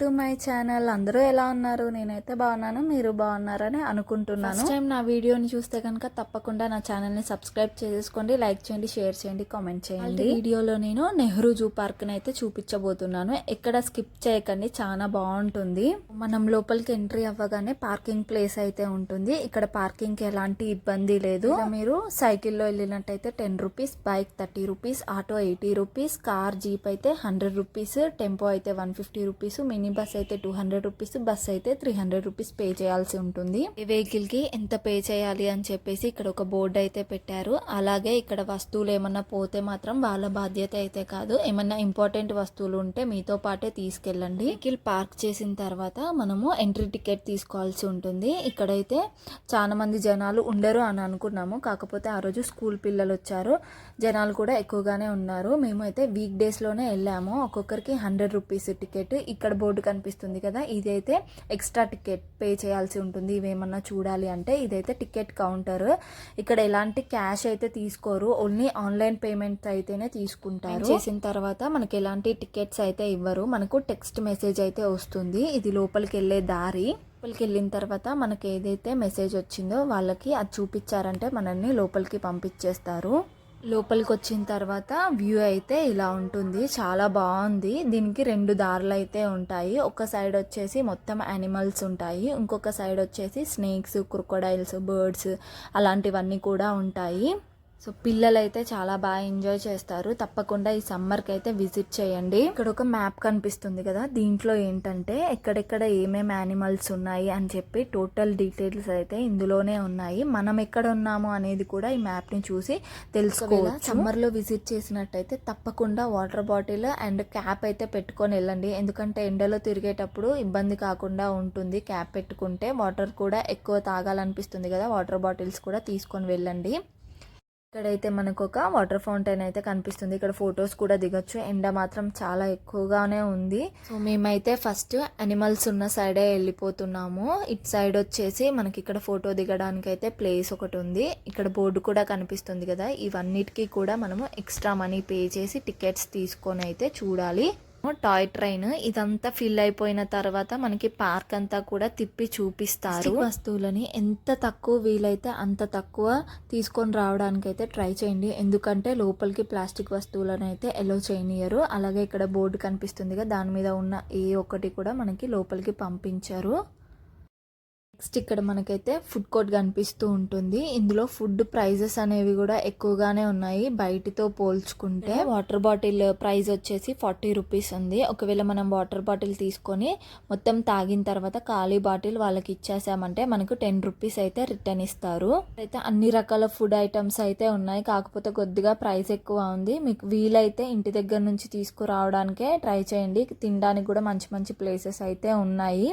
To my channel. అందరూ ఎలా ఉన్నారు? నేనైతే బాగున్నాను మీరు బాగున్నారని అనుకుంటున్నాను. ఫస్ట్ టైం నా వీడియోని చూస్తే కనుక తప్పకుండా నా ఛానల్ని సబ్స్క్రైబ్ చేసుకోండి లైక్ చేయండి షేర్ చేయండి కామెంట్ చేయండి. వీడియోలో నేను నెహ్రూ జూ పార్క్ని అయితే చూపించబోతున్నాను. ఎక్కడ స్కిప్ చేయకండి చాలా బాగుంటుంది. మనం లోపలికి ఎంట్రీ అవ్వగానే పార్కింగ్ ప్లేస్ అయితే ఉంటుంది. ఇక్కడ పార్కింగ్కి ఎలాంటి ఇబ్బంది లేదు. మీరు సైకిల్లో వెళ్ళినట్టయితే ten rupees bike thirty rupees auto eighty rupees car jeep అయితే హండ్రెడ్ రూపీస్ టెంపో అయితే one fifty rupees mini bus అయితే టూ హండ్రెడ్ రూపీస్ బస్ అయితే త్రీ హండ్రెడ్ రూపీస్ పే చేయాల్సి ఉంటుంది. ఈ వెహికల్కి ఎంత పే చేయాలి అని చెప్పేసి ఇక్కడ ఒక బోర్డు అయితే పెట్టారు. అలాగే ఇక్కడ వస్తువులు ఏమన్నా పోతే మాత్రం వాళ్ళ బాధ్యత అయితే కాదు. ఏమన్నా ఇంపార్టెంట్ వస్తువులు ఉంటే మీతో పాటే తీసుకెళ్ళండి. వెహికల్ పార్క్ చేసిన తర్వాత మనము ఎంట్రీ టికెట్ తీసుకోవాల్సి ఉంటుంది. ఇక్కడైతే చాలా మంది జనాలు ఉండరు అని అనుకున్నాము. కాకపోతే ఆ రోజు స్కూల్ పిల్లలు వచ్చారు. జనాలు కూడా ఎక్కువగానే ఉన్నారు. మేమైతే వీక్ డేస్లోనే వెళ్ళాము. ఒక్కొక్కరికి హండ్రెడ్ రూపీస్ టికెట్ ఇక్కడ బోర్డు కనిపిస్తుంది కదా ఇదైతే ఎక్స్ట్రా టికెట్ పే చేయాల్సి ఉంటుంది. ఇవేమన్నా చూడాలి అంటే ఇదైతే టికెట్ కౌంటర్ ఇక్కడ ఎలాంటి క్యాష్ అయితే తీసుకోరు ఓన్లీ ఆన్లైన్ పేమెంట్ అయితేనే తీసుకుంటారు. చేసిన తర్వాత మనకి ఎలాంటి టికెట్స్ అయితే ఇవ్వరు. మనకు టెక్స్ట్ మెసేజ్ అయితే వస్తుంది. ఇది లోపలికి వెళ్ళే దారి. లోపలికి వెళ్ళిన తర్వాత మనకి ఏదైతే మెసేజ్ వచ్చిందో వాళ్ళకి అది చూపించారంటే మనల్ని లోపలికి పంపించేస్తారు. లోపలికి వచ్చిన తర్వాత వ్యూ అయితే ఇలా ఉంటుంది. చాలా బాగుంది. దీనికి రెండు దారులు అయితే ఉంటాయి. ఒక సైడ్ వచ్చేసి మొత్తం యానిమల్స్ ఉంటాయి. ఇంకొక సైడ్ వచ్చేసి స్నేక్స్ క్రొకొడైల్స్ బర్డ్స్ అలాంటివన్నీ కూడా ఉంటాయి. సో పిల్లలు అయితే చాలా బాగా ఎంజాయ్ చేస్తారు. తప్పకుండా ఈ సమ్మర్కి అయితే విజిట్ చేయండి. ఇక్కడ ఒక మ్యాప్ కనిపిస్తుంది కదా దీంట్లో ఏంటంటే ఎక్కడెక్కడ ఏమేమి యానిమల్స్ ఉన్నాయి అని చెప్పి టోటల్ డీటెయిల్స్ అయితే ఇందులోనే ఉన్నాయి. మనం ఎక్కడ ఉన్నాము అనేది కూడా ఈ మ్యాప్ని చూసి తెలుసుకోవచ్చు. సమ్మర్లో విజిట్ చేసినట్టయితే తప్పకుండా వాటర్ బాటిల్ అండ్ క్యాప్ అయితే పెట్టుకొని వెళ్ళండి. ఎందుకంటే ఎండలో తిరిగేటప్పుడు ఇబ్బంది కాకుండా ఉంటుంది. క్యాప్ పెట్టుకుంటే వాటర్ కూడా ఎక్కువ తాగాలనిపిస్తుంది కదా వాటర్ బాటిల్స్ కూడా తీసుకొని వెళ్ళండి. ఇక్కడైతే మనకు ఒక వాటర్ ఫౌంటైన్ అయితే కనిపిస్తుంది. ఇక్కడ ఫొటోస్ కూడా దిగొచ్చు. ఎండ మాత్రం చాలా ఎక్కువగానే ఉంది. సో మేమైతే ఫస్ట్ అనిమల్స్ ఉన్న సైడే వెళ్ళిపోతున్నాము. ఇట్ సైడ్ వచ్చేసి మనకి ఇక్కడ ఫోటో దిగడానికి అయితే ప్లేస్ ఒకటి ఉంది ఇక్కడ బోర్డు కూడా కనిపిస్తుంది కదా. ఇవన్నిటికీ కూడా మనము ఎక్స్ట్రా మనీ పే చేసి టికెట్స్ తీసుకొని అయితే చూడాలి. టాయ్ ట్రైన్ ఇదంతా ఫిల్ అయిపోయిన తర్వాత మనకి పార్క్ అంతా కూడా తిప్పి చూపిస్తారు. వస్తువులని ఎంత తక్కువ వీలైతే అంత తక్కువ తీసుకొని రావడానికి అయితే ట్రై చేయండి. ఎందుకంటే లోపలికి ప్లాస్టిక్ వస్తువులను అయితే ఎలో చేయనియరు. అలాగే ఇక్కడ బోర్డు కనిపిస్తుంది కదా దాని మీద ఉన్న ఏ ఒక్కటి కూడా మనకి లోపలికి పంపించారు. నెక్స్ట్ ఇక్కడ మనకైతే ఫుడ్ కోర్ట్ కనిపిస్తూ ఉంటుంది. ఇందులో ఫుడ్ ప్రైజెస్ అనేవి కూడా ఎక్కువగానే ఉన్నాయి. బయటితో పోల్చుకుంటే వాటర్ బాటిల్ ప్రైస్ వచ్చేసి ఫార్టీ రూపీస్ ఉంది. ఒకవేళ మనం వాటర్ బాటిల్ తీసుకొని మొత్తం తాగిన తర్వాత ఖాళీ బాటిల్ వాళ్ళకి ఇచ్చేసామంటే మనకు టెన్ రూపీస్ అయితే రిటర్న్ ఇస్తారు. అయితే అన్ని రకాల ఫుడ్ ఐటమ్స్ అయితే ఉన్నాయి. కాకపోతే కొద్దిగా ప్రైస్ ఎక్కువ ఉంది. మీకు వీలైతే ఇంటి దగ్గర నుంచి తీసుకురావడానికే ట్రై చేయండి. తినడానికి కూడా మంచి మంచి ప్లేసెస్ అయితే ఉన్నాయి.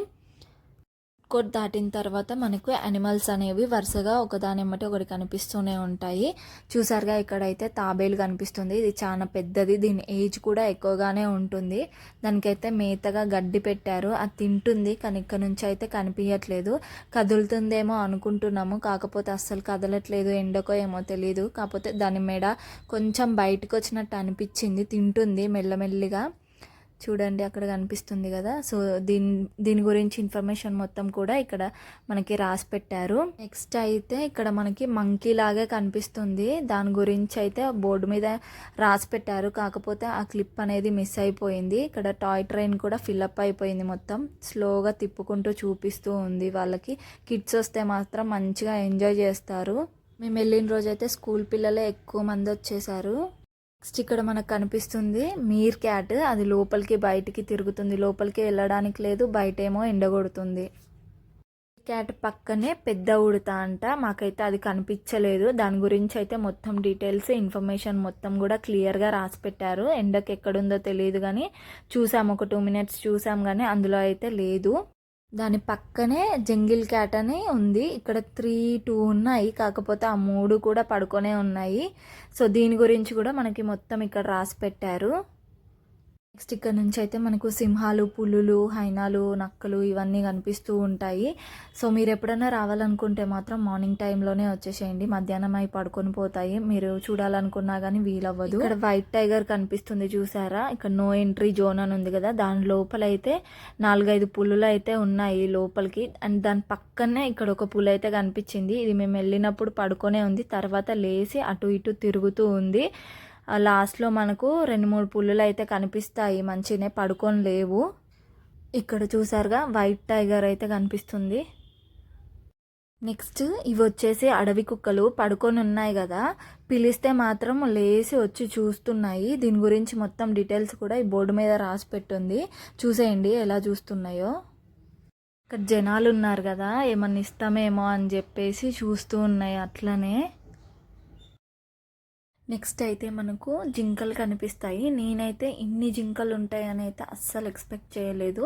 కోట్ దాటిన తర్వాత మనకు యానిమల్స్ అనేవి వరుసగా ఒకదాని ఎమ్మటి ఒకటి కనిపిస్తూనే ఉంటాయి. చూసారుగా ఇక్కడైతే తాబేలు కనిపిస్తుంది. ఇది చాలా పెద్దది. దీని ఏజ్ కూడా ఎక్కువగానే ఉంటుంది. దానికైతే మేతగా గడ్డి పెట్టారు. అది తింటుంది కానీ ఇక్కడ నుంచి అయితే కనిపించట్లేదు. కదులుతుందేమో అనుకుంటున్నాము. కాకపోతే అస్సలు కదలట్లేదు. ఎండకో ఏమో తెలియదు కాకపోతే దాని మెడ కొంచెం బయటకు వచ్చినట్టు అనిపించింది. తింటుంది మెల్లమెల్లిగా. చూడండి అక్కడ కనిపిస్తుంది కదా. సో దీని దీని గురించి ఇన్ఫర్మేషన్ మొత్తం కూడా ఇక్కడ మనకి రాసి పెట్టారు. నెక్స్ట్ అయితే ఇక్కడ మనకి మంకీ లాగే కనిపిస్తుంది. దాని గురించి అయితే బోర్డు మీద రాసి పెట్టారు. కాకపోతే ఆ క్లిప్ అనేది మిస్ అయిపోయింది. ఇక్కడ టాయ్ ట్రైన్ కూడా ఫిల్అప్ అయిపోయింది మొత్తం. స్లోగా తిప్పుకుంటూ చూపిస్తూ ఉంది వాళ్ళకి. కిడ్స్ వస్తే మాత్రం మంచిగా ఎంజాయ్ చేస్తారు. మేము వెళ్ళిన రోజైతే స్కూల్ పిల్లలే ఎక్కువ మంది వచ్చేసారు. నెక్స్ట్ ఇక్కడ మనకు కనిపిస్తుంది మీర్ క్యాట్. అది లోపలికి బయటికి తిరుగుతుంది. లోపలికి వెళ్ళడానికి లేదు బయట ఏమో ఎండగొడుతుంది క్యాట్ పక్కనే పెద్ద ఉడత అంట. మాకైతే అది కనిపించలేదు. దాని గురించి అయితే మొత్తం డీటెయిల్స్ ఇన్ఫర్మేషన్ మొత్తం కూడా క్లియర్గా రాసి పెట్టారు ఎండకు ఎక్కడుందో తెలియదు కానీ చూసాం ఒక టూ మినిట్స్ చూసాం కానీ అందులో అయితే లేదు. దాని పక్కనే జంగిల్ క్యాట్ అని ఉంది. ఇక్కడ త్రీ టూ ఉన్నాయి. కాకపోతే ఆ మూడు కూడా పడుకొనే ఉన్నాయి. సో దీని గురించి కూడా మనకి మొత్తం ఇక్కడ రాసి పెట్టారు. నెక్స్ట్ ఇక్కడ నుంచి అయితే మనకు సింహాలు పులులు హైనాలు నక్కలు ఇవన్నీ కనిపిస్తూ ఉంటాయి. సో మీరు ఎప్పుడైనా రావాలనుకుంటే మాత్రం మార్నింగ్ టైంలోనే వచ్చేసేయండి. మధ్యాహ్నం అయి పడుకొని పోతాయి. మీరు చూడాలనుకున్నా కానీ వీలవ్వదు. ఇక్కడ వైట్ టైగర్ కనిపిస్తుంది చూసారా? ఇక్కడ నో ఎంట్రీ జోన్ అని ఉంది కదా. దాని లోపల అయితే నాలుగైదు పులులు అయితే ఉన్నాయి లోపలికి. అండ్ దాని పక్కనే ఇక్కడ ఒక పులు అయితే కనిపించింది. ఇది మేము వెళ్ళినప్పుడు పడుకొనే ఉంది. తర్వాత లేచి అటు ఇటు తిరుగుతూ ఉంది. లాస్ట్లో మనకు రెండు మూడు పుల్లులు అయితే కనిపిస్తాయి మంచిగానే పడుకొని లేవు. ఇక్కడ చూసారుగా వైట్ టైగర్ అయితే కనిపిస్తుంది. నెక్స్ట్ ఇవి వచ్చేసి అడవి కుక్కలు పడుకొని ఉన్నాయి కదా. పిలిస్తే మాత్రం లేచి వచ్చి చూస్తున్నాయి. దీని గురించి మొత్తం డీటెయిల్స్ కూడా ఈ బోర్డు మీద రాసి పెట్టుంది. చూసేయండి ఎలా చూస్తున్నాయో. ఇక్కడ జనాలు ఉన్నారు కదా ఏమన్నా ఇస్తామేమో అని చెప్పేసి చూస్తూ ఉన్నాయి అట్లనే. నెక్స్ట్ అయితే మనకు జింకలు కనిపిస్తాయి. నేనైతే ఇన్ని జింకలు ఉంటాయని అయితే అస్సలు ఎక్స్పెక్ట్ చేయలేదు.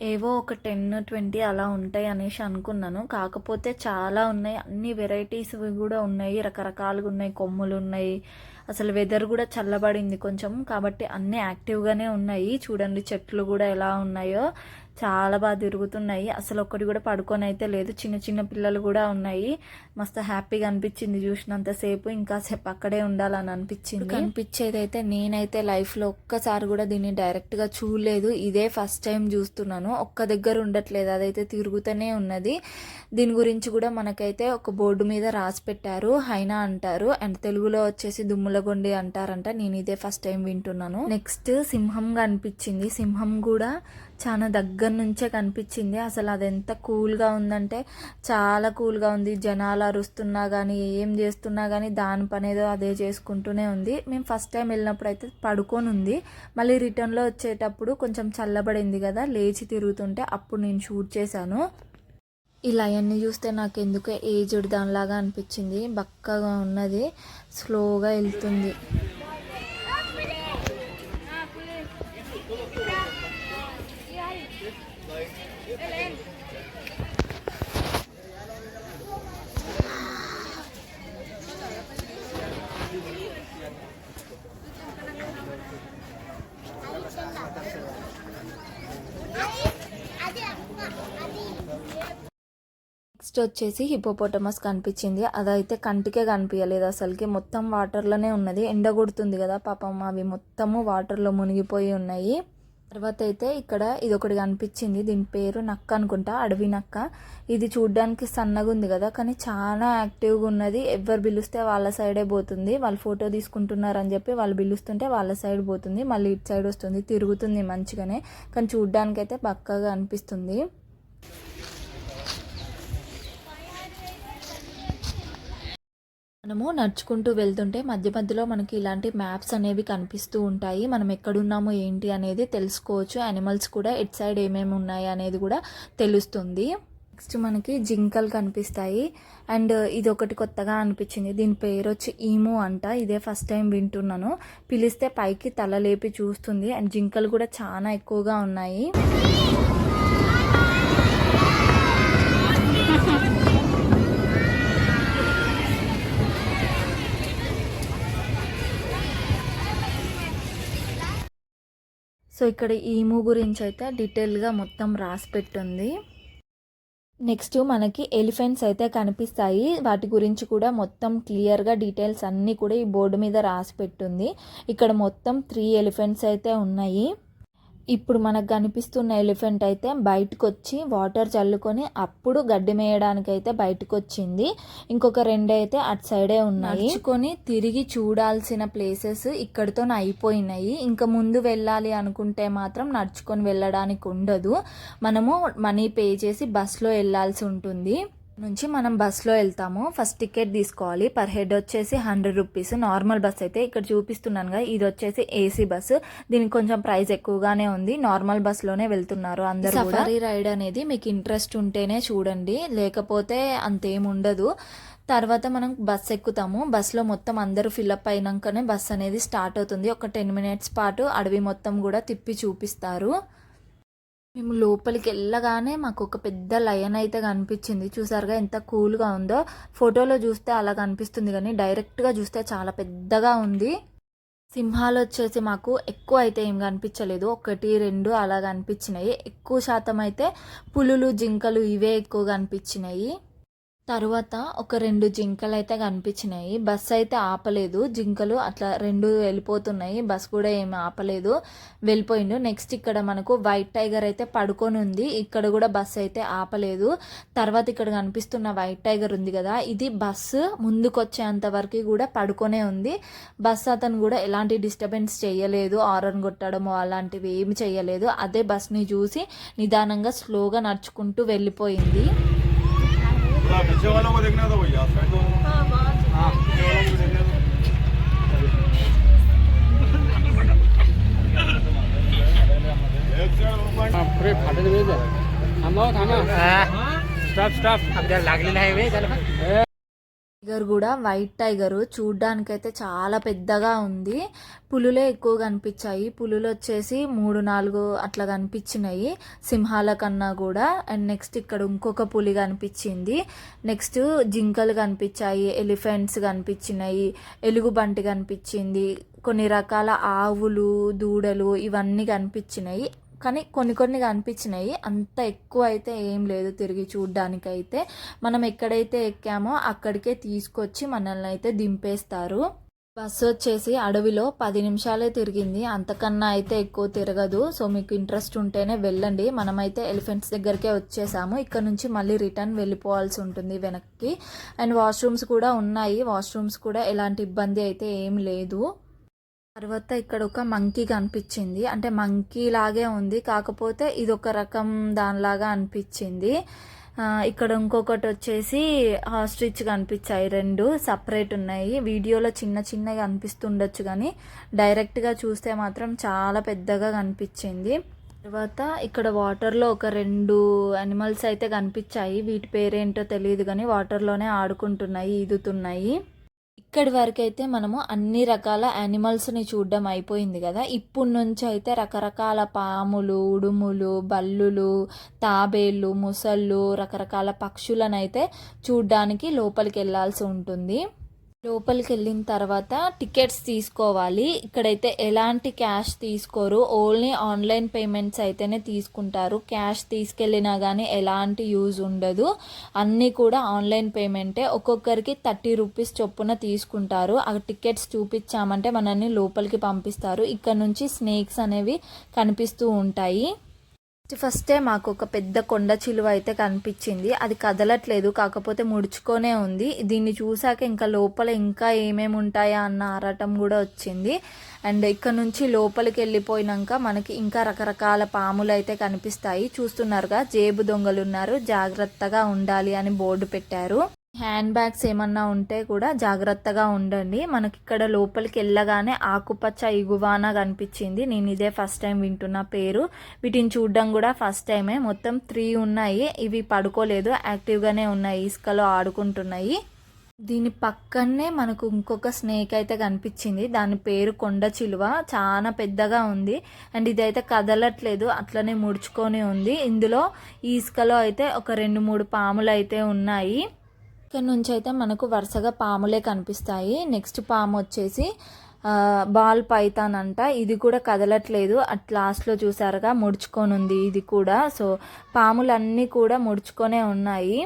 ఏవో ఒక టెన్ ట్వంటీ అలా ఉంటాయి అనేసి అనుకున్నాను. కాకపోతే చాలా ఉన్నాయి. అన్ని వెరైటీస్ కూడా ఉన్నాయి. రకరకాలుగా ఉన్నాయి. కొమ్ములు ఉన్నాయి అసలు వెదర్ కూడా చల్లబడింది కొంచెం. కాబట్టి అన్నీ యాక్టివ్గానే ఉన్నాయి. చూడండి చెట్లు కూడా ఎలా ఉన్నాయో. చాలా బాగా తిరుగుతున్నాయి. అసలు ఒక్కటి కూడా పడుకొని అయితే లేదు. చిన్న చిన్న పిల్లలు కూడా ఉన్నాయి. మస్తు హ్యాపీగా అనిపించింది చూసినంతసేపు ఇంకా సేపు అక్కడే ఉండాలని అనిపించింది. కనిపించేదైతే అయితే నేనైతే లైఫ్లో ఒక్కసారి కూడా దీన్ని డైరెక్ట్గా చూడలేదు. ఇదే ఫస్ట్ టైం చూస్తున్నాను. ఒక్క దగ్గర ఉండట్లేదు. అదైతే తిరుగుతూనే ఉన్నది. దీని గురించి కూడా మనకైతే ఒక బోర్డు మీద రాసి పెట్టారు. హైనా అంటారు. అండ్ తెలుగులో వచ్చేసి దుమ్ములగొండి అంటారంట. నేను ఇదే ఫస్ట్ టైం వింటున్నాను. నెక్స్ట్ సింహంగా అనిపించింది సింహం కూడా చాలా దగ్గర నుంచే కనిపించింది. అసలు అది ఎంత కూల్గా ఉందంటే చాలా కూల్గా ఉంది. జనాలు అరుస్తున్నా కానీ ఏం చేస్తున్నా కానీ దాని పని ఏదో అదే చేసుకుంటూనే ఉంది. మేము ఫస్ట్ టైం వెళ్ళినప్పుడు అయితే పడుకొని ఉంది మళ్ళీ రిటర్న్లో వచ్చేటప్పుడు కొంచెం చల్లబడింది కదా లేచి తిరుగుతుంటే అప్పుడు నేను షూట్ చేశాను. ఇలా లయన్ని చూస్తే నాకు ఎందుకో ఏజ్డ్ దానిలాగా అనిపించింది. బక్కగా ఉన్నది. స్లోగా వెళ్తుంది. నెక్స్ట్ వచ్చేసి హిపోపోటమస్ కనిపించింది. అదైతే కంటికే కనిపించలేదు అసలుకి. మొత్తం వాటర్లోనే ఉన్నది. ఎండ కొడుతుంది కదా పాపం. అవి మొత్తము వాటర్లో మునిగిపోయి ఉన్నాయి. తర్వాత అయితే ఇక్కడ ఇది ఒకటి కనిపించింది. దీని పేరు నక్క అనుకుంటా. అడవి నక్క. ఇది చూడ్డానికి సన్నగా ఉంది కదా. కానీ చాలా యాక్టివ్గా ఉన్నది. ఎవరు పిలుస్తే వాళ్ళ సైడే పోతుంది. వాళ్ళు ఫోటో తీసుకుంటున్నారని చెప్పి వాళ్ళు పిలుస్తుంటే వాళ్ళ సైడ్ పోతుంది. మళ్ళీ ఇటు సైడ్ వస్తుంది. తిరుగుతుంది మంచిగానే. కానీ చూడ్డానికి అయితే పక్కగా అనిపిస్తుంది. మనము నడుచుకుంటూ వెళ్తుంటే మధ్య మధ్యలో మనకి ఇలాంటి మ్యాప్స్ అనేవి కనిపిస్తూ ఉంటాయి. మనం ఎక్కడున్నామో ఏంటి అనేది తెలుసుకోవచ్చు. యానిమల్స్ కూడా ఎట్ సైడ్ ఏమేమి ఉన్నాయి అనేది కూడా తెలుస్తుంది. నెక్స్ట్ మనకి జింకలు కనిపిస్తాయి. అండ్ ఇది ఒకటి కొత్తగా అనిపించింది. దీని పేరు వచ్చి ఈము అంట. ఇదే ఫస్ట్ టైం వింటున్నాను. పిలిస్తే పైకి తల లేపి చూస్తుంది. అండ్ జింకలు కూడా చాలా ఎక్కువగా ఉన్నాయి. సో ఇక్కడ ఈము గురించి అయితే డీటెయిల్గా మొత్తం రాసి పెట్టుంది. నెక్స్ట్ మనకి ఎలిఫెంట్స్ అయితే కనిపిస్తాయి. వాటి గురించి కూడా మొత్తం క్లియర్గా డీటెయిల్స్ అన్నీ కూడా ఈ బోర్డు మీద రాసి పెట్టుంది. ఇక్కడ మొత్తం త్రీ ఎలిఫెంట్స్ అయితే ఉన్నాయి. ఇప్పుడు మనకు కనిపిస్తున్న ఎలిఫెంట్ అయితే బయటకు వచ్చి వాటర్ చల్లుకొని అప్పుడు గడ్డి మేయడానికి అయితే బయటకు వచ్చింది ఇంకొక రెండు అయితే అటు సైడే ఉన్నాయి. నడుచుకొని తిరిగి చూడాల్సిన ప్లేసెస్ ఇక్కడితో అయిపోయినాయి. ఇంకా ముందు వెళ్ళాలి అనుకుంటే మాత్రం నడుచుకొని వెళ్ళడానికి ఉండదు. మనము మనీ పే చేసి బస్లో వెళ్ళాల్సి ఉంటుంది. నుంచి మనం బస్లో వెళ్తాము. ఫస్ట్ టికెట్ తీసుకోవాలి. పర్ హెడ్ వచ్చేసి హండ్రెడ్ రూపీస్. నార్మల్ బస్ అయితే ఇక్కడ చూపిస్తున్నాను కదా ఇది వచ్చేసి ఏసీ బస్సు దీనికి కొంచెం ప్రైస్ ఎక్కువగానే ఉంది. నార్మల్ బస్లోనే వెళ్తున్నారు అందరూ సఫారీ రైడ్ అనేది మీకు ఇంట్రెస్ట్ ఉంటేనే చూడండి. లేకపోతే అంతేం ఉండదు తర్వాత మనం బస్ ఎక్కుతాము. బస్లో మొత్తం అందరూ ఫిల్అప్ అయినాకనే బస్ అనేది స్టార్ట్ అవుతుంది. ఒక టెన్ మినిట్స్ పాటు అడవి మొత్తం కూడా తిప్పి చూపిస్తారు. మేము లోపలికి వెళ్ళగానే మాకు ఒక పెద్ద లయన్ అయితే కనిపించింది. చూసారుగా ఎంత కూల్గా ఉందో. ఫోటోలో చూస్తే అలా కనిపిస్తుంది కానీ డైరెక్ట్గా చూస్తే చాలా పెద్దగా ఉంది. సింహాలు వచ్చేసి మాకు ఎక్కువ అయితే ఏం కనిపించలేదు. ఒకటి రెండు అలా కనిపించినాయి. ఎక్కువ శాతం అయితే పులులు జింకలు ఇవే ఎక్కువ కనిపించినాయి. తర్వాత ఒక రెండు జింకలు అయితే కనిపించినాయి. బస్ అయితే ఆపలేదు. జింకలు అట్లా రెండు వెళ్ళిపోతున్నాయి. బస్ కూడా ఏమి ఆపలేదు. వెళ్ళిపోయిండు. నెక్స్ట్ ఇక్కడ మనకు వైట్ టైగర్ అయితే పడుకొని ఉంది. ఇక్కడ కూడా బస్ అయితే ఆపలేదు. తర్వాత ఇక్కడ కనిపిస్తున్న వైట్ టైగర్ ఉంది కదా ఇది బస్సు ముందుకొచ్చేంత వరకు కూడా పడుకొనే ఉంది. బస్ అతను కూడా ఎలాంటి డిస్టర్బెన్స్ చేయలేదు. ఆరన్ కొట్టడము అలాంటివి ఏమి చేయలేదు. అదే బస్ని చూసి నిదానంగా స్లోగా నడుచుకుంటూ వెళ్ళిపోయింది. पीछे वालों को देखना था भैया साइड दो हाँ। पीछे वालों को देखना था एक साइड ऊपर हा, फाटल वेळ जा थांबा थांबा स्टॉप। स्टॉप आपल्याला लागलेला आहे वेळ झाला టైగర్ కూడా వైట్ టైగర్ చూడ్డానికైతే చాలా పెద్దగా ఉంది. పులులే ఎక్కువ కనిపించాయి. పులులు వచ్చేసి మూడు నాలుగు అట్లా కనిపించినాయి సింహాల కన్నా కూడా. అండ్ నెక్స్ట్ ఇక్కడ ఇంకొక పులి కనిపించింది. నెక్స్ట్ జింకలు కనిపించాయి ఎలిఫెంట్స్ కనిపించినాయి ఎలుగుబంటి కనిపించింది. కొన్ని రకాల ఆవులు దూడలు ఇవన్నీ కనిపించినాయి. కానీ కొన్ని కొన్ని కనిపించినాయి. అంత ఎక్కువ అయితే ఏం లేదు తిరిగి చూడ్డానికైతే. మనం ఎక్కడైతే ఎక్కామో అక్కడికే తీసుకొచ్చి మనల్ని అయితే దింపేస్తారు. బస్సు వచ్చేసి అడవిలో పది నిమిషాలే తిరిగింది. అంతకన్నా అయితే ఎక్కువ తిరగదు. సో మీకు ఇంట్రెస్ట్ ఉంటేనే వెళ్ళండి. మనమైతే ఎలిఫెంట్స్ దగ్గరికే వచ్చేసాము. ఇక్కడ నుంచి మళ్ళీ రిటర్న్ వెళ్ళిపోవాల్సి ఉంటుంది వెనక్కి. అండ్ వాష్రూమ్స్ కూడా ఉన్నాయి. వాష్రూమ్స్ కూడా ఎలాంటి ఇబ్బంది అయితే ఏం లేదు. తర్వాత ఇక్కడ ఒక మంకీ కనిపించింది. అంటే మంకీ లాగే ఉంది. కాకపోతే ఇది ఒక రకం దానిలాగా అనిపించింది. ఇక్కడ ఇంకొకటి వచ్చేసి ఆస్ట్రిచ్ కనిపించాయి రెండు సపరేట్ ఉన్నాయి. వీడియోలో చిన్న చిన్నగా అనిపిస్తుండొచ్చు కానీ డైరెక్ట్గా చూస్తే మాత్రం చాలా పెద్దగా కనిపించింది. తర్వాత ఇక్కడ వాటర్లో ఒక రెండు అనిమల్స్ అయితే కనిపించాయి. వీటి పేరేంటో తెలియదు కానీ వాటర్లోనే ఆడుకుంటున్నాయి ఈదుతున్నాయి. ఇక్కడి వరకు అయితే మనము అన్ని రకాల యానిమల్స్ని చూడడం అయిపోయింది కదా. ఇప్పుడు నుంచి అయితే రకరకాల పాములు ఉడుములు బల్లులు తాబేళ్ళు ముసళ్ళు రకరకాల పక్షులను అయితే చూడ్డానికి లోపలికి వెళ్ళాల్సి ఉంటుంది. లోపలికి వెళ్ళిన తర్వాత టికెట్స్ తీసుకోవాలి. ఇక్కడైతే ఎలాంటి క్యాష్ తీసుకోరు. ఓన్లీ ఆన్లైన్ పేమెంట్స్ అయితేనే తీసుకుంటారు. క్యాష్ తీసుకెళ్ళినా కానీ ఎలాంటి యూజ్ ఉండదు. అన్నీ కూడా ఆన్లైన్ పేమెంటే. ఒక్కొక్కరికి థర్టీ రూపీస్ చొప్పున తీసుకుంటారు. ఆ టికెట్స్ చూపించామంటే మనల్ని లోపలికి పంపిస్తారు. ఇక్కడ నుంచి స్నేక్స్ అనేవి కనిపిస్తూ ఉంటాయి. ఫస్టే మాకు ఒక పెద్ద కొండ చిలువ అయితే కనిపించింది. అది కదలట్లేదు కాకపోతే ముడుచుకొనే ఉంది. దీన్ని చూసాక ఇంకా లోపల ఇంకా ఏమేమి ఉంటాయా అన్న ఆరాటం కూడా వచ్చింది. అండ్ ఇక్కడ నుంచి లోపలికి వెళ్ళిపోయినాక మనకి ఇంకా రకరకాల పాములు అయితే కనిపిస్తాయి. చూస్తున్నారుగా జేబు దొంగలు ఉన్నారు. జాగ్రత్తగా ఉండాలి అని బోర్డు పెట్టారు. హ్యాండ్ బ్యాగ్స్ ఏమన్నా ఉంటే కూడా జాగ్రత్తగా ఉండండి. మనకి ఇక్కడ లోపలికి వెళ్ళగానే ఆకుపచ్చ ఇగువాన కనిపించింది. నేను ఇదే ఫస్ట్ టైం వింటున్న పేరు. వీటిని చూడడం కూడా ఫస్ట్ టైమే. మొత్తం త్రీ ఉన్నాయి. ఇవి పడుకోలేదు. యాక్టివ్గానే ఉన్నాయి. ఇసుకలో ఆడుకుంటున్నాయి. దీని పక్కనే మనకు ఇంకొక స్నేక్ అయితే కనిపించింది. దాని పేరు కొండ చిలువ. చాలా పెద్దగా ఉంది. అండ్ ఇదైతే కదలట్లేదు. అట్లనే ముడుచుకొని ఉంది. ఇందులో ఈ ఇసుకలో అయితే ఒక రెండు మూడు పాములు అయితే ఉన్నాయి. ఇక్కడ నుంచి అయితే మనకు వరుసగా పాములే కనిపిస్తాయి. నెక్స్ట్ పాము వచ్చేసి ఆ, బాల్ పైతాన్ అంట. ఇది కూడా కదలట్లేదు. అట్ లాస్ట్లో చూసారుగా ముడుచుకొని ఉంది ఇది కూడా. సో పాములన్నీ కూడా ముడుచుకొనే ఉన్నాయి.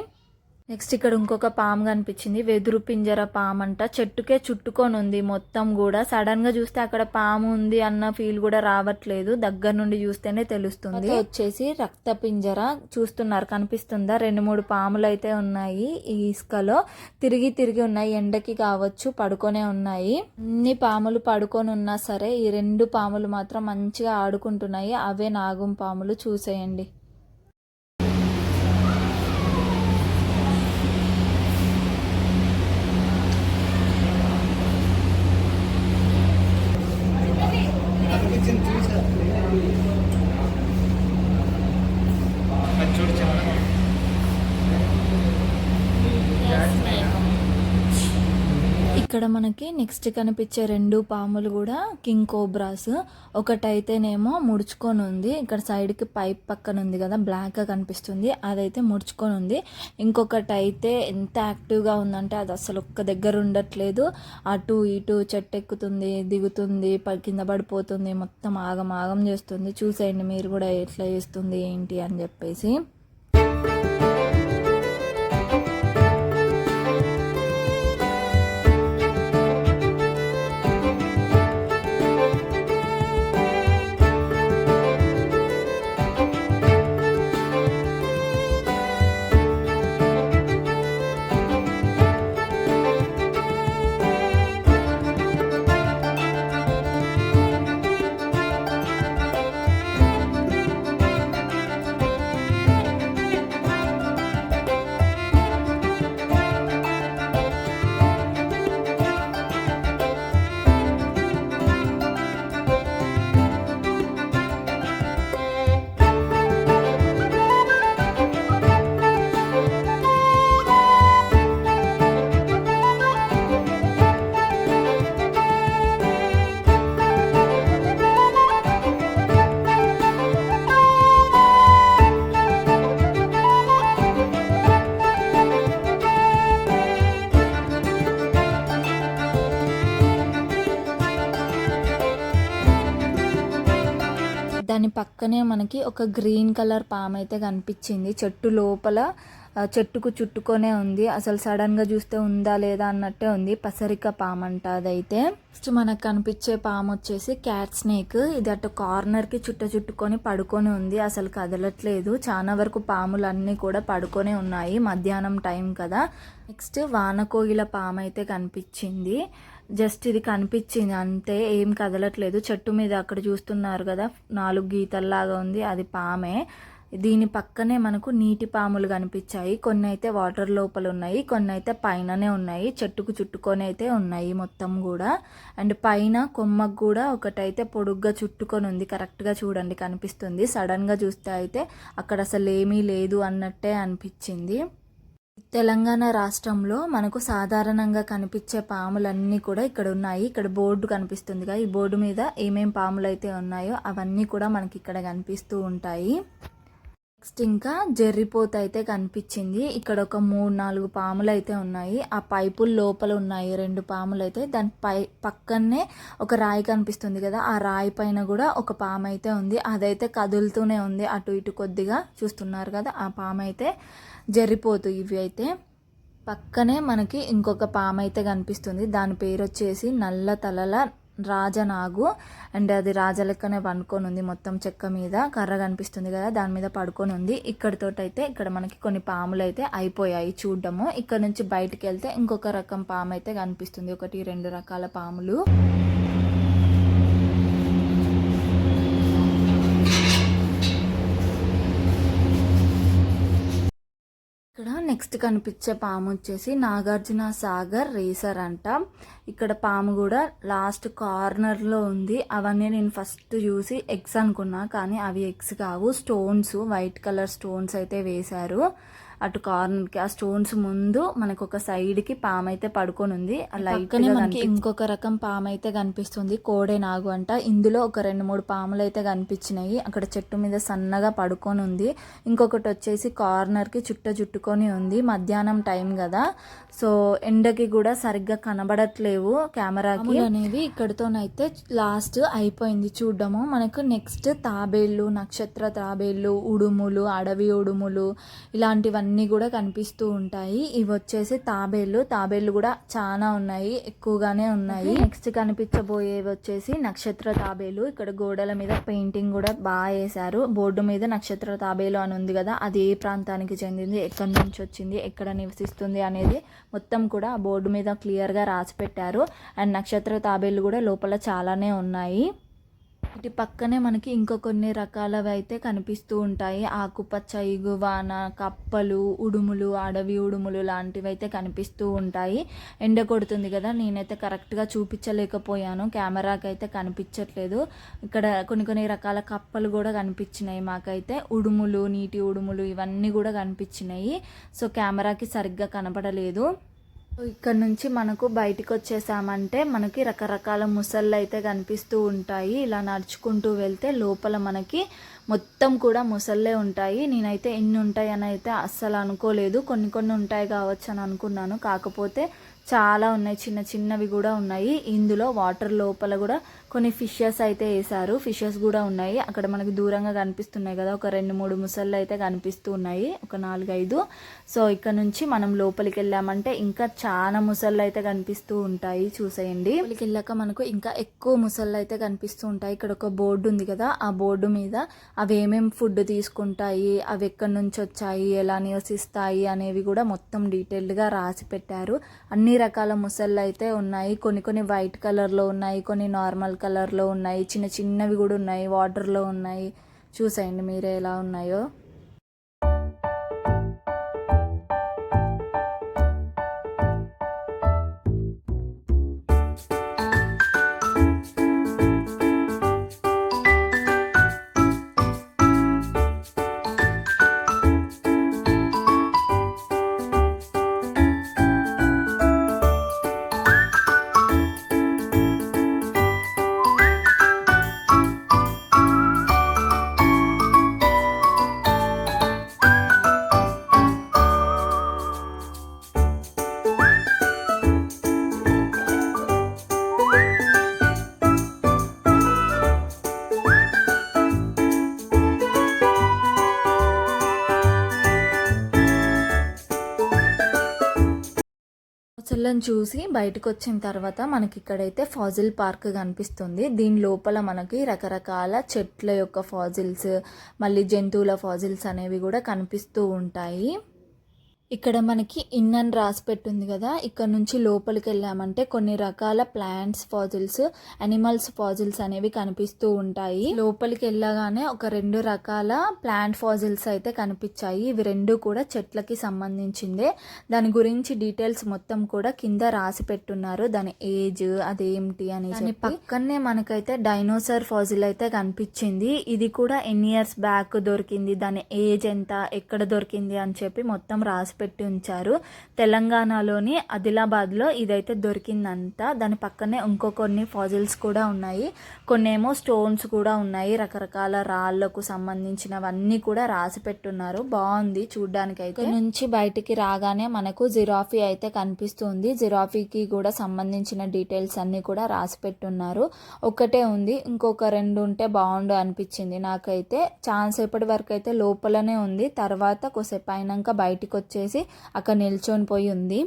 నెక్స్ట్ ఇక్కడ ఇంకొక పాము కనిపించింది. వెదురు పింజర పాము అంట చెట్టుకే చుట్టుకొని ఉంది మొత్తం కూడా. సడన్గా చూస్తే అక్కడ పాము ఉంది అన్న ఫీల్ కూడా రావట్లేదు. దగ్గర నుండి చూస్తేనే తెలుస్తుంది. వచ్చేసి రక్త పింజర చూస్తున్నారు. కనిపిస్తుందా? రెండు మూడు పాములు అయితే ఉన్నాయి ఈ ఇసుకలో. తిరిగి తిరిగి ఉన్నాయి. ఎండకి కావచ్చు పడుకొనే ఉన్నాయి. అన్ని పాములు పడుకొని ఉన్నా సరే ఈ రెండు పాములు మాత్రం మంచిగా ఆడుకుంటున్నాయి. అవే నాగం పాములు. చూసేయండి. ఇక్కడ మనకి నెక్స్ట్ కనిపించే రెండు పాములు కూడా కింగ్ కోబ్రాస్. ఒకటైతేనేమో ముడుచుకొని ఉంది ఇక్కడ సైడ్కి పైప్ పక్కన ఉంది కదా బ్లాక్గా కనిపిస్తుంది. అదైతే ముడుచుకొని ఉంది ఇంకొకటి అయితే ఎంత యాక్టివ్గా ఉందంటే అది అసలు ఒక్క దగ్గర ఉండట్లేదు. అటు ఇటు చెట్టు ఎక్కుతుంది దిగుతుంది కింద పడిపోతుంది మొత్తం ఆగం ఆగం చేస్తుంది. చూసేయండి మీరు కూడా ఎట్లా చేస్తుంది ఏంటి అని చెప్పేసి. పక్కనే మనకి ఒక గ్రీన్ కలర్ పామ్ అయితే కనిపించింది. చెట్టు లోపల చెట్టుకు చుట్టుకొనే ఉంది. అసలు సడన్గా చూస్తే ఉందా లేదా అన్నట్టే ఉంది. పసరిక పాము అంట అదైతే. నెక్స్ట్ మనకు కనిపించే పాము వచ్చేసి క్యాట్ స్నేక్ ఇది అటు కార్నర్కి చుట్ట చుట్టుకొని పడుకొని ఉంది. అసలు కదలట్లేదు. చాలా వరకు పాములు అన్నీ కూడా పడుకొనే ఉన్నాయి. మధ్యాహ్నం టైం కదా. నెక్స్ట్ వానకోగిల పాము అయితే కనిపించింది. జస్ట్ ఇది కనిపించింది అంతే ఏం కదలట్లేదు. చెట్టు మీద అక్కడ చూస్తున్నారు కదా నాలుగు గీతల్లాగా ఉంది అది పామే. దీని పక్కనే మనకు నీటి పాములు కనిపించాయి. కొన్ని అయితే వాటర్ లోపల ఉన్నాయి కొన్ని అయితే పైననే ఉన్నాయి. చెట్టుకు చుట్టుకొని అయితే ఉన్నాయి మొత్తం కూడా. అండ్ పైన కొమ్మకు కూడా ఒకటైతే పొడుగ్గా చుట్టుకొని ఉంది. కరెక్ట్గా చూడండి కనిపిస్తుంది. సడన్గా చూస్తే అయితే అక్కడ అసలు ఏమీ లేదు అన్నట్టే అనిపించింది. తెలంగాణ రాష్ట్రంలో మనకు సాధారణంగా కనిపించే పాములన్నీ కూడా ఇక్కడ ఉన్నాయి. ఇక్కడ బోర్డు కనిపిస్తుందిగా. ఈ బోర్డు మీద ఏమేం పాములు అయితే ఉన్నాయో అవన్నీ కూడా మనకి ఇక్కడ కనిపిస్తూ ఉంటాయి. నెక్స్ట్ ఇంకా జర్రిపోత అయితే కనిపించింది. ఇక్కడ ఒక మూడు నాలుగు పాములు అయితే ఉన్నాయి. ఆ పైపుల లోపల ఉన్నాయి రెండు పాములు అయితే దాని పై పక్కనే ఒక రాయి కనిపిస్తుంది కదా. ఆ రాయి పైన కూడా ఒక పాము అయితే ఉంది. అదైతే కదులుతూనే ఉంది. అటు ఇటు కొద్దిగా చూస్తున్నారు కదా. ఆ పాము అయితే జరిపోతూ ఇవి అయితే. పక్కనే మనకి ఇంకొక పాము అయితే కనిపిస్తుంది. దాని పేరు వచ్చేసి నల్ల తలల రాజనాగు. అండ్ అది రాజ లెక్కనే పండుకొని ఉంది మొత్తం చెక్క మీద. కర్ర కనిపిస్తుంది కదా దాని మీద పడుకొని ఉంది. ఇక్కడితోటి అయితే ఇక్కడ మనకి కొన్ని పాములు అయితే అయిపోయాయి చూడడము. ఇక్కడ నుంచి బయటికి వెళ్తే ఇంకొక రకం పాము అయితే కనిపిస్తుంది. ఒకటి రెండు రకాల పాములు. ఇక్కడ నెక్స్ట్ కనిపించే పాము వచ్చేసి నాగార్జున సాగర్ రేసర్ అంట. ఇక్కడ పాము కూడా లాస్ట్ కార్నర్లో ఉంది. అవన్నీ నేను ఫస్ట్ చూసి ఎగ్స్ అనుకున్నా కానీ అవి ఎగ్స్ కావు. స్టోన్స్ వైట్ కలర్ స్టోన్స్ అయితే వేశారు. అటు కార్నర్కి ఆ స్టోన్స్ ముందు మనకు ఒక సైడ్కి పాము అయితే పడుకొని ఉంది. ఆ లైట్ మనకి ఇంకొక రకం పాము అయితే కనిపిస్తుంది. కోడే నాగు అంట. ఇందులో ఒక రెండు మూడు పాములు అయితే కనిపించినాయి. అక్కడ చెట్టు మీద సన్నగా పడుకొని ఉంది. ఇంకొకటి వచ్చేసి కార్నర్కి చుట్ట చుట్టుకొని ఉంది. మధ్యాహ్నం టైం కదా. సో ఎండకి కూడా సరిగ్గా కనబడట్లేవు కెమెరాకి అనేవి ఇక్కడితోనైతే లాస్ట్ అయిపోయింది చూడడము. మనకు నెక్స్ట్ తాబేళ్ళు నక్షత్ర తాబేళ్ళు ఉడుములు అడవి ఉడుములు ఇలాంటివన్నీ కూడా కనిపిస్తూ ఉంటాయి. ఇవి వచ్చేసి తాబేళ్ళు తాబేళ్ళు కూడా చాలా ఉన్నాయి. ఎక్కువగానే ఉన్నాయి. నెక్స్ట్ కనిపించబోయేవి వచ్చేసి నక్షత్ర తాబేలు. ఇక్కడ గోడల మీద పెయింటింగ్ కూడా బాగా వేశారు. బోర్డు మీద నక్షత్ర తాబేలు అని ఉంది కదా అది ఏ ప్రాంతానికి చెందింది ఎక్కడి నుంచి వచ్చింది ఎక్కడ నివసిస్తుంది అనేది మొత్తం కూడా బోర్డు మీద క్లియర్గా రాసి పెట్టారు. అండ్ నక్షత్ర తాబేళ్ళు కూడా లోపల చాలానే ఉన్నాయి. ఇటు పక్కనే మనకి ఇంకో కొన్ని రకాలవి అయితే కనిపిస్తూ ఉంటాయి. ఆకుపచ్చ ఇగువాన కప్పలు ఉడుములు అడవి ఉడుములు లాంటివి అయితే కనిపిస్తూ ఉంటాయి. ఎండ కొడుతుంది కదా నేనైతే కరెక్ట్గా చూపించలేకపోయాను. కెమెరాకి అయితే కనిపించట్లేదు. ఇక్కడ కొన్ని కొన్ని రకాల కప్పలు కూడా కనిపించినాయి మాకైతే. ఉడుములు నీటి ఉడుములు ఇవన్నీ కూడా కనిపించినాయి. సో కెమెరాకి సరిగ్గా కనపడలేదు. ఇక్కడ నుంచి మనకు బయటికి వచ్చేసామంటే మనకి రకరకాల ముసళ్ళు అయితే కనిపిస్తూ ఉంటాయి. ఇలా నడుచుకుంటూ వెళ్తే లోపల మనకి మొత్తం కూడా ముసళ్ళే ఉంటాయి. నేనైతే ఎన్ని ఉంటాయి అని అయితే అస్సలు అనుకోలేదు. కొన్ని కొన్ని ఉంటాయి కావచ్చు అని అనుకున్నాను. కాకపోతే చాలా ఉన్నాయి చిన్న చిన్నవి కూడా ఉన్నాయి. ఇందులో వాటర్ లోపల కూడా కొన్ని ఫిషెస్ అయితే వేసారు ఫిషెస్ కూడా ఉన్నాయి. అక్కడ మనకి దూరంగా కనిపిస్తున్నాయి కదా ఒక రెండు మూడు ముసళ్ళు అయితే కనిపిస్తూ ఉన్నాయి ఒక నాలుగైదు. సో ఇక్కడ నుంచి మనం లోపలికి వెళ్ళామంటే ఇంకా చాలా ముసళ్ళు అయితే కనిపిస్తూ ఉంటాయి చూసేయండి. లోపలికి వెళ్ళాక మనకు ఇంకా ఎక్కువ ముసళ్ళు అయితే కనిపిస్తూ ఉంటాయి. ఇక్కడ ఒక బోర్డు ఉంది కదా ఆ బోర్డు మీద అవి ఏమేమి ఫుడ్ తీసుకుంటాయి అవి ఎక్కడి నుంచి వచ్చాయి ఎలా నివసిస్తాయి అనేవి కూడా మొత్తం డీటెయిల్డ్గా రాసి పెట్టారు. అన్ని రకాల ముసళ్ళు అయితే ఉన్నాయి. కొన్ని కొన్ని వైట్ కలర్లో ఉన్నాయి. కొన్ని నార్మల్ కలర్లో ఉన్నాయి. చిన్న చిన్నవి కూడా ఉన్నాయి. వాటర్లో ఉన్నాయి. చూసేయండి మీరే ఎలా ఉన్నాయో. ముసళ్ళని చూసి బయటకు వచ్చిన తర్వాత మనకి ఇక్కడైతే ఫాజిల్ పార్క్ కనిపిస్తుంది. దీని లోపల మనకి రకరకాల చెట్ల యొక్క ఫాజిల్స్ మళ్ళీ జంతువుల ఫాజిల్స్ అనేవి కూడా కనిపిస్తూ ఉంటాయి. ఇక్కడ మనకి ఇన్ అని రాసి పెట్టుంది కదా. ఇక్కడ నుంచి లోపలికి వెళ్ళామంటే కొన్ని రకాల ప్లాంట్స్ ఫాజిల్స్ అనిమల్స్ ఫాజిల్స్ అనేవి కనిపిస్తూ ఉంటాయి. లోపలికి వెళ్ళగానే ఒక రెండు రకాల ప్లాంట్ ఫాజిల్స్ అయితే కనిపించాయి. ఇవి రెండు కూడా చెట్లకి సంబంధించిందే. దాని గురించి డీటెయిల్స్ మొత్తం కూడా కింద రాసి పెట్టున్నారు. దాని ఏజ్ అదేమిటి అని దాని పక్కనే మనకైతే డైనోసార్ ఫాజిల్ అయితే కనిపించింది. ఇది కూడా ఎన్ని ఇయర్స్ బ్యాక్ దొరికింది? దాని ఏజ్ ఎంత? ఎక్కడ దొరికింది? అని చెప్పి మొత్తం రాసి పెట్టి ఉంచారు. తెలంగాణలోని ఆదిలాబాద్లో ఇదైతే దొరికిందంట. దాని పక్కనే ఇంకో కొన్ని ఫాజిల్స్ కూడా ఉన్నాయి. కొన్ని ఏమో స్టోన్స్ కూడా ఉన్నాయి. రకరకాల రాళ్ళకు సంబంధించినవన్నీ కూడా రాసి పెట్టున్నారు. బాగుంది చూడ్డానికి అయితే నుంచి బయటికి రాగానే మనకు జిరాఫీ అయితే కనిపిస్తుంది. జిరాఫీకి కూడా సంబంధించిన డీటెయిల్స్ అన్నీ కూడా రాసి పెట్టున్నారు. ఒకటే ఉంది. ఇంకొక రెండు ఉంటే బాగుండు అనిపించింది నాకైతే. ఛాన్స్ ఎప్పటి వరకు అయితే లోపలనే ఉంది. తర్వాత కొసేపు అయినాక బయటికి వచ్చేసి అక్కడ నిల్చొని పోయి ఉంది.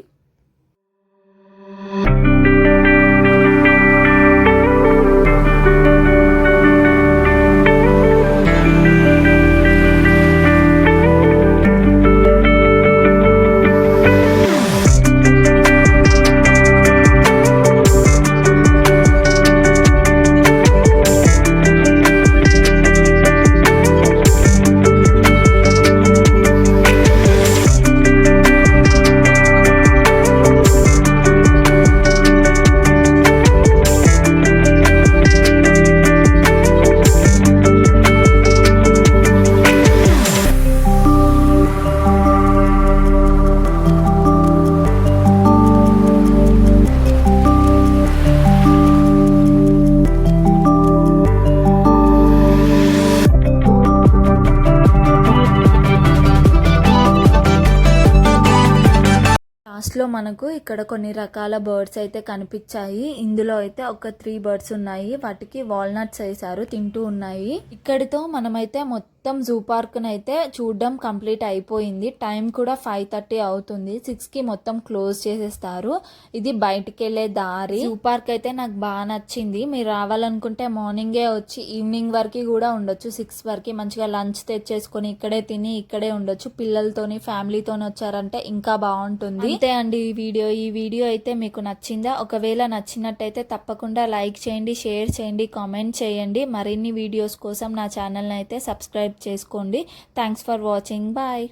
ఇక్కడ కొన్ని రకాల బర్డ్స్ అయితే కనిపించాయి. ఇందులో అయితే ఒక త్రీ బర్డ్స్ ఉన్నాయి. వాటికి వాల్నట్స్ వేసారు తింటూ ఉన్నాయి. ఇక్కడితో మనమైతే మొత్తం మొత్తం జూ పార్క్నైతే అయితే చూడడం కంప్లీట్ అయిపోయింది. టైం కూడా ఫైవ్ థర్టీ అవుతుంది. సిక్స్కి మొత్తం క్లోజ్ చేసేస్తారు. ఇది బయటికి వెళ్ళే దారి. జూ పార్క్ అయితే నాకు బాగా నచ్చింది. మీరు రావాలనుకుంటే మార్నింగే వచ్చి ఈవినింగ్ వరకు కూడా ఉండొచ్చు. సిక్స్ వరకు మంచిగా లంచ్ తెచ్చేసుకొని ఇక్కడే తిని ఇక్కడే ఉండొచ్చు. పిల్లలతోని ఫ్యామిలీతోని వచ్చారంటే ఇంకా బాగుంటుంది. అంతే అండి ఈ వీడియో. ఈ వీడియో అయితే మీకు నచ్చిందా? ఒకవేళ నచ్చినట్టయితే తప్పకుండా లైక్ చేయండి షేర్ చేయండి కామెంట్ చేయండి. మరిన్ని వీడియోస్ కోసం నా ఛానల్ని అయితే సబ్స్క్రైబ్ చేసుకోండి. Thanks for watching bye